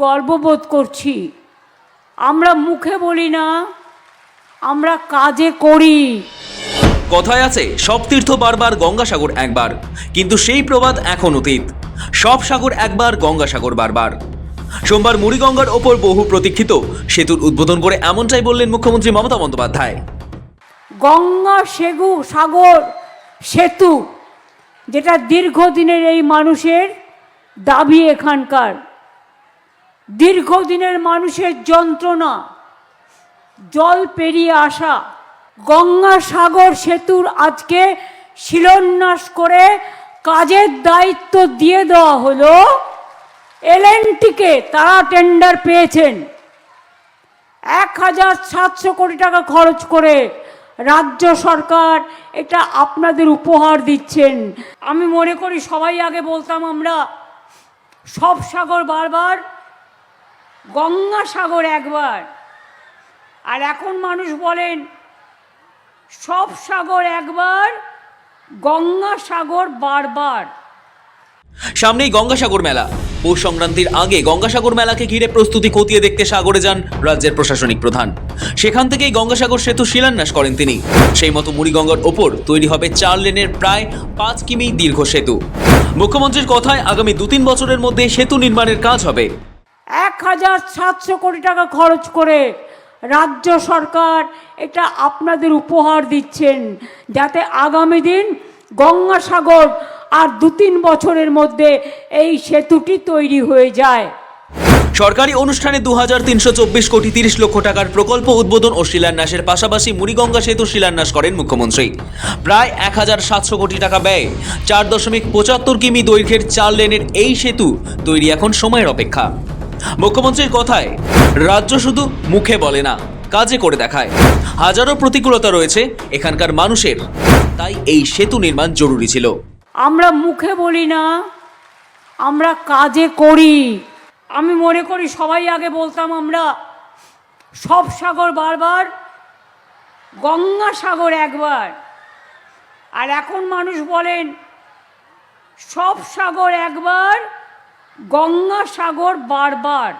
গর্ববোধ করছি। আমরা মুখে বলি না আমরা কাজে করি। কথায় আছে সব তীর্থ বারবার গঙ্গাসাগর একবার কিন্তু সেই প্রবাদ এখন অতীত। সব সাগর একবার গঙ্গাসাগর বারবার। সোমবার মুড়িগঙ্গার ওপর বহু প্রতীক্ষিত সেতুর উদ্বোধন করে এমনটাই বললেন মুখ্যমন্ত্রী মমতা বন্দ্যোপাধ্যায়। গঙ্গা সেগু সাগর সেতু যেটা দীর্ঘদিনের এই মানুষের দাবি এখানকার। দীর্ঘদিনের মানুষের যন্ত্রণা, জল পেরিয়ে আসা, গঙ্গা সাগর সেতুর আজকে শিলান্যাস করে কাজের দায়িত্ব দিয়ে দেওয়া হলো। এলএনটিকে তারা টেন্ডার পেয়েছেন। এক হাজার সাতশো কোটি টাকা খরচ করে রাজ্য সরকার এটা আপনাদের উপহার দিচ্ছেন। আমি মনে করি সবাই আগে বলতাম আমরা সব সাগর বারবার গঙ্গা সাগর একবার। আর এখন মানুষ বলেন, সব সাগর একবার গঙ্গা সাগর বারবার। সামনেই গঙ্গাসাগর মেলা। পৌষ সংক্রান্তির আগে গঙ্গাসাগর মেলাকে ঘিরে প্রস্তুতি খতিয়ে দেখতে সাগরে যান রাজ্যের প্রশাসনিক প্রধান। সেখান থেকেই গঙ্গাসাগর সেতু শিলান্যাস করেন তিনি। সেই মতো মুড়িগঙ্গার ওপর তৈরি হবে চার লেনের প্রায় পাঁচ কিমি দীর্ঘ সেতু। মুখ্যমন্ত্রীর কথায় আগামী দু তিন বছরের মধ্যে সেতু নির্মাণের কাজ হবে। এক হাজার সাতশো কোটি টাকা খরচ করে রাজ্য সরকার এটা আপনাদের উপহার দিচ্ছেন যাতে আগামী দিন গঙ্গাসাগর আর দু তিন বছরের মধ্যে এই সেতুটি তৈরি হয়ে যায়। সরকারি অনুষ্ঠানে দু হাজার তিনশো চব্বিশ কোটি তিরিশ লক্ষ টাকার প্রকল্প উদ্বোধন ও শিলান্যাসের পাশাপাশি মুড়িগঙ্গা সেতু শিলান্যাস করেন মুখ্যমন্ত্রী। প্রায় এক হাজার সাতশো কোটি টাকা ব্যয়ে চার দশমিক পঁচাত্তর কিমি দৈর্ঘ্যের চার লেনের এই সেতু তৈরি এখন সময়ের অপেক্ষা। মুখ্যমন্ত্রীর কথায়, রাজ্য শুধু মুখে বলে না, কাজে করে দেখায়। হাজারো প্রতিকূলতা রয়েছে এখানকার মানুষের, তাই এই সেতু নির্মাণ জরুরি ছিল। আমরা মুখে বলি না, আমরা কাজে করি। আমি মনে করি সবাই আগে বলতাম আমরা, সব সাগর বারবার, গঙ্গা সাগর একবার। আর এখন মানুষ বলেন, সব সাগর একবার গঙ্গা সাগর বারবার।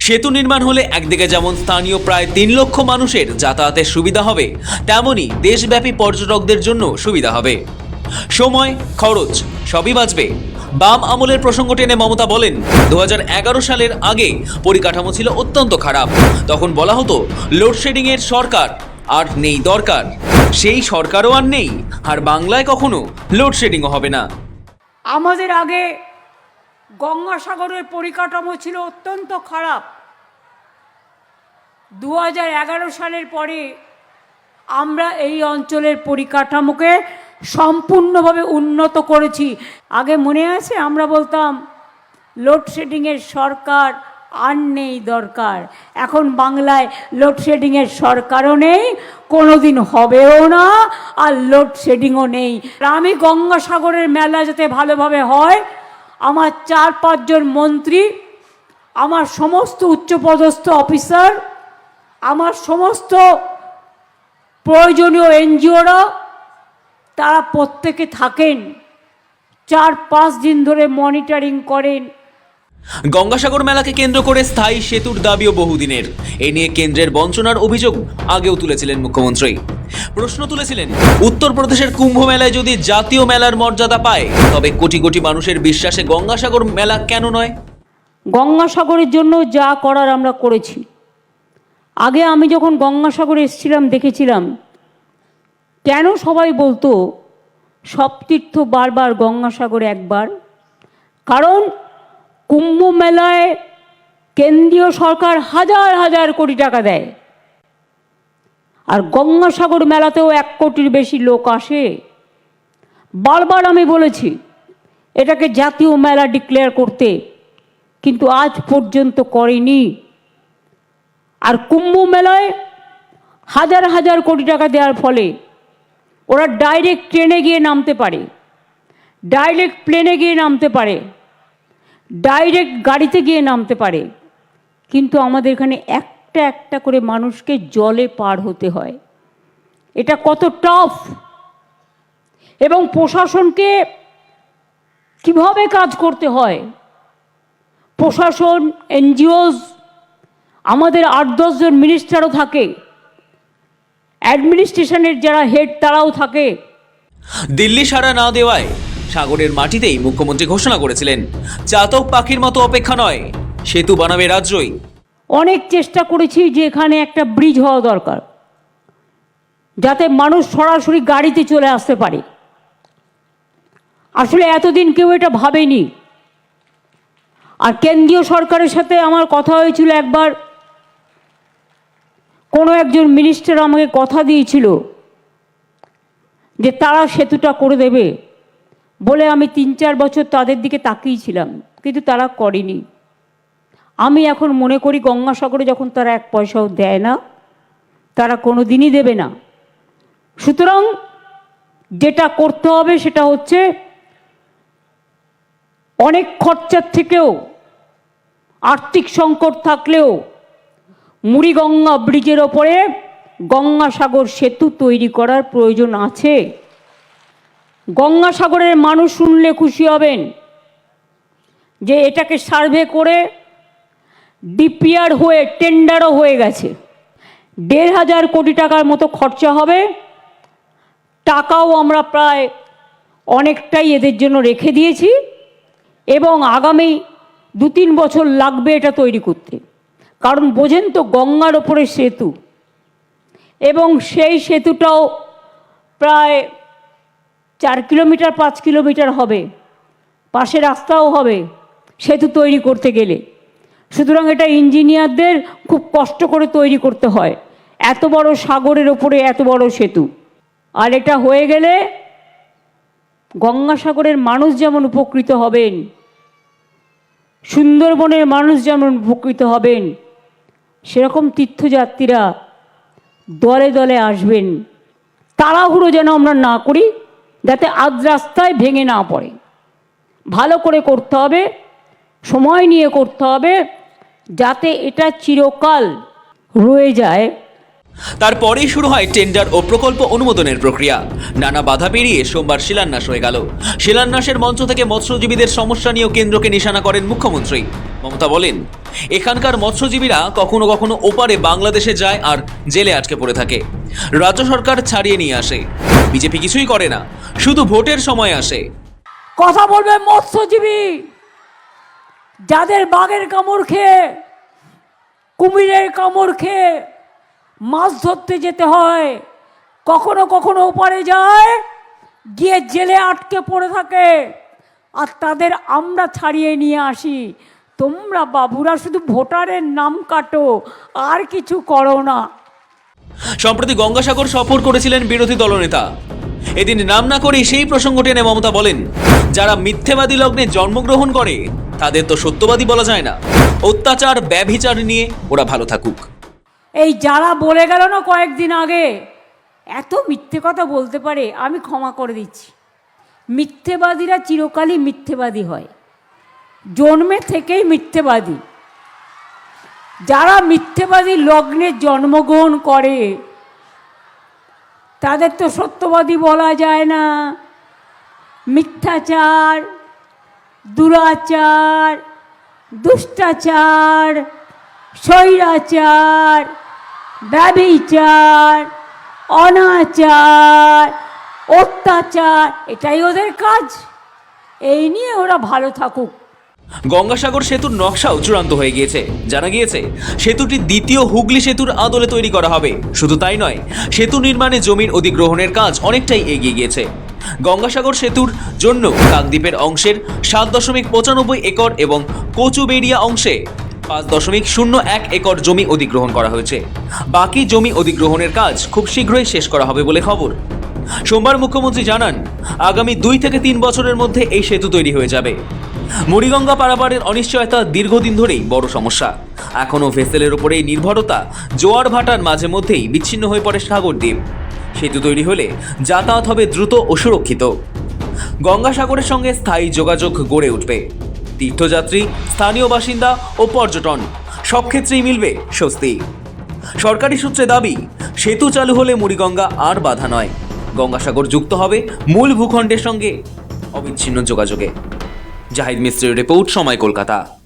সেতু নির্মাণ হলে একদিকে যেমন স্থানীয় প্রায় তিন লক্ষ মানুষের যাতায়াতের সুবিধা হবে তেমনই দেশব্যাপী পর্যটকদের জন্য সুবিধা হবে। সময় খরচ সবই বাঁচবে। বাম আমলের প্রসঙ্গ টেনে মমতা বলেন দু হাজার এগারো সালের আগে পরিকাঠামো ছিল অত্যন্ত খারাপ। তখন বলা হতো লোডশেডিং এর সরকার আর নেই দরকার। সেই সরকারও আর নেই আর বাংলায় কখনো লোডশেডিংও হবে না। আমাদের আগে গঙ্গাসাগরের পরিকাঠামো ছিল অত্যন্ত খারাপ। দু সালের পরে আমরা এই অঞ্চলের পরিকাঠামোকে সম্পূর্ণভাবে উন্নত করেছি। আগে মনে আছে? আমরা বলতাম, লোডশেডিংয়ের সরকার আর নেই দরকার। এখন বাংলায় লোডশেডিংয়ের সরকারও নেই, কোনোদিন হবেও না, আর লোডশেডিংও নেই। আমি গঙ্গাসাগরের মেলা যাতে ভালোভাবে হয় আমার চার, পাঁচজন মন্ত্রী, আমার সমস্ত উচ্চপদস্থ অফিসার, আমার সমস্ত প্রয়োজনীয় এনজিওরা, তারা প্রত্যেকে থাকেন, চার, পাঁচ দিন ধরে মনিটারিং করেন। গঙ্গাসাগর মেলাকে কেন্দ্র করে স্থায়ী সেতুর দাবিও বহুদিনের। এ নিয়ে কেন্দ্রের বঞ্চনার অভিযোগ আগেও তুলেছিলেন মুখ্যমন্ত্রী। প্রশ্ন তুলেছিলেন, উত্তরপ্রদেশের কুম্ভ মেলায় যদি জাতীয় মেলার মর্যাদা পায়, তবে কোটি কোটি মানুষের বিশ্বাসে গঙ্গাসাগর মেলা কেন নয়? গঙ্গাসাগরের জন্য যা করার আমরা করেছি। আগে আমি যখন গঙ্গাসাগরে এসেছিলাম, দেখেছিলাম, কেন সবাই বলতো, সব তীর্থ বারবার গঙ্গাসাগরে একবার? কারণ কুম্ভ মেলায় কেন্দ্রীয় সরকার হাজার হাজার কোটি টাকা দেয়। আর গঙ্গাসাগর মেলাতেও এক কোটির বেশি লোক আসে। বারবার আমি বলেছি, এটাকে জাতীয় মেলা ডিক্লেয়ার করতে, কিন্তু আজ পর্যন্ত করেনি। আর কুম্ভ মেলায় হাজার হাজার কোটি টাকা দেওয়ার ফলে ওরা ডাইরেক্ট ট্রেনে গিয়ে নামতে পারে। ডাইরেক্ট প্লেনে গিয়ে নামতে পারে। ডাইরেক্ট গাড়িতে গিয়ে নামতে পারে। কিন্তু আমাদের এখানে একটা একটা করে মানুষকে জলে পার হতে হয়। এটা কত টাফ এবং প্রশাসনকে কীভাবে কাজ করতে হয়? প্রশাসন, এনজিওস, আমাদের আট দশজন মিনিস্টারও থাকে। অ্যাডমিনিস্ট্রেশনের যারা হেড তারাও থাকে। দিল্লি সাড়া না দেওয়ায় সাগরের মাটিতেই মুখ্যমন্ত্রী ঘোষণা করেছিলেন। চাতক পাখির মতো অপেক্ষা নয়, সেতু বানাবে রাজ্যই। অনেক চেষ্টা করেছি যে এখানে একটা ব্রিজ হওয়া দরকার, যাতে মানুষ সরাসরি গাড়িতে চলে আসতে পারে। আসলে এতদিন কেউ এটা ভাবেনি। আর কেন্দ্রীয় সরকারের সাথে আমার কথা হয়েছিল একবার, কোনো একজন মিনিস্টার আমাকে কথা দিয়েছিল যে তারা সেতুটা করে দেবে। বলে আমি তিন চার বছর তাদের দিকে তাকিয়েছিলাম কিন্তু তারা করেনি। আমি এখন মনে করি গঙ্গাসাগরে যখন তারা এক পয়সাও দেয় না, তারা কোনো দিনই দেবে না। সুতরাং যেটা করতে হবে সেটা হচ্ছে অনেক খরচার থেকেও, আর্থিক সংকট থাকলেও মুড়িগঙ্গা ব্রিজের ওপরে গঙ্গাসাগর সেতু তৈরি করার প্রয়োজন আছে। গঙ্গাসাগরের মানুষ শুনলে খুশি হবেন যে এটাকে সার্ভে করে ডিপিআর হয়ে টেন্ডারও হয়ে গেছে। দেড় হাজার কোটি টাকার মতো খরচা হবে। টাকাও আমরা প্রায় অনেকটাই এদের জন্য রেখে দিয়েছি এবং আগামী দু তিন বছর লাগবে এটা তৈরি করতে। কারণ বোঝেন তো গঙ্গার ওপরে সেতু এবং সেই সেতুটাও প্রায় চার কিলোমিটার, পাঁচ কিলোমিটার হবে। পাশে রাস্তাও হবে সেতু তৈরি করতে গেলে। সুতরাং এটা ইঞ্জিনিয়ারদের খুব কষ্ট করে তৈরি করতে হয়। এত বড় সাগরের ওপরে এত বড় সেতু। আর এটা হয়ে গেলে গঙ্গাসাগরের মানুষ যেমন উপকৃত হবেন, সুন্দরবনের মানুষ যেমন উপকৃত হবেন, সেরকম তীর্থযাত্রীরা দলে দলে আসবেন। তাড়াহুড়ো যেন আমরা না করি যাতে আজ রাস্তায় ভেঙে না পড়ে। ভালো করে করতে হবে, সময় নিয়ে করতে হবে, যাতে এটা চিরকাল রয়ে যায়। তারপরেই শুরু হয় টেন্ডার ও প্রকল্প অনুমোদনের প্রক্রিয়া। নানা বাধা পেরিয়ে সোমবার শিলান্যাস হয়ে গেল। শিলান্যাসের মঞ্চ থেকে মৎস্যজীবীদের সমস্যা নিয়েও কেন্দ্রকে নিশানা করেন মুখ্যমন্ত্রী। মমতা বলেন, এখানকার মৎস্যজীবীরা কখনো কখনো ওপারে বাংলাদেশে যায় আর জেলে আটকে পড়ে থাকে। রাজ্য সরকার ছাড়িয়ে নিয়ে আসে। বিজেপি কিছুই করে না, শুধু ভোটের সময় আসে। কথা বলবে মৎস্যজীবী, যাদের বাঘের কামড় খেয়ে, কুমিরের কামড় খেয়ে মাছ ধরতে যেতে হয়, কখনো কখনো ওপারে যায়, গিয়ে জেলে আটকে পড়ে থাকে। আর তাদের আমরা ছাড়িয়ে নিয়ে আসি। তোমরা বাবুরা শুধু ভোটারের নাম কাটো, আর কিছু করো না। সম্প্রতি গঙ্গাসাগর সফর করেছিলেন বিরোধী দলনেতা। এদিন নাম না করে সেই প্রসঙ্গটি এনে মমতা বলেন, যারা মিথ্যেবাদী লগ্নে জন্মগ্রহণ করে, তাদের তো সত্যবাদী বলা যায় না। অত্যাচার, ব্যভিচার নিয়ে ওরা ভালো থাকুক। এই যারা বলে গেল না কয়েকদিন আগে, এত মিথ্যে কথা বলতে পারে, আমি ক্ষমা করে দিচ্ছি। মিথ্যেবাদীরা চিরকালই মিথ্যেবাদী হয়। জন্মে থেকেই মিথ্যেবাদী। যারা মিথ্যেবাদী লগ্নে জন্মগ্রহণ করে, তাদের তো সত্যবাদী বলা যায় না। মিথ্যাচার, দুরাচার, দুষ্টাচার, স্বৈরাচার ব্যবিচার অনাচার, অত্যাচার, এটাই ওদের কাজ। এই নিয়ে ওরা ভালো থাকুক। গঙ্গাসাগর সেতুর নকশাও চূড়ান্ত হয়ে গিয়েছে। জানা গিয়েছে, সেতুটি দ্বিতীয় হুগলি সেতুর আদলে তৈরি করা হবে। শুধু তাই নয়, সেতু নির্মাণে জমির অধিগ্রহণের কাজ অনেকটাই এগিয়ে গিয়েছে। গঙ্গাসাগর সেতুর জন্য কাকদ্বীপের অংশের সাত দশমিক পঁচানব্বই একর এবং কচুবেড়িয়া অংশে পাঁচ দশমিক শূন্য এক একর জমি অধিগ্রহণ করা হয়েছে। বাকি জমি অধিগ্রহণের কাজ খুব শীঘ্রই শেষ করা হবে বলে খবর। সোমবার মুখ্যমন্ত্রী জানান, আগামী দুই থেকে তিন বছরের মধ্যে এই সেতু তৈরি হয়ে যাবে। মুড়িগঙ্গা পারাপারের অনিশ্চয়তা দীর্ঘদিন ধরেই বড় সমস্যা। এখনও ভেসেলের উপরেই নির্ভরতা, জোয়ার ভাটার মাঝে মধ্যেই বিচ্ছিন্ন হয়ে পড়ে সাগরদ্বীপ সেতু তৈরি হলে যাতায়াত হবে দ্রুত ও সুরক্ষিত। গঙ্গাসাগরের সঙ্গে স্থায়ী যোগাযোগ গড়ে উঠবে। তীর্থযাত্রী, স্থানীয় বাসিন্দা ও পর্যটন, সব ক্ষেত্রেই মিলবে স্বস্তি। সরকারি সূত্রে দাবি, সেতু চালু হলে মুড়িগঙ্গা আর বাধা নয়। গঙ্গাসাগর যুক্ত হবে মূল ভূখণ্ডের সঙ্গে অবিচ্ছিন্ন যোগাযোগে। জাহিদ মিস্ত্রির রিপোর্ট সময় কলকাতা।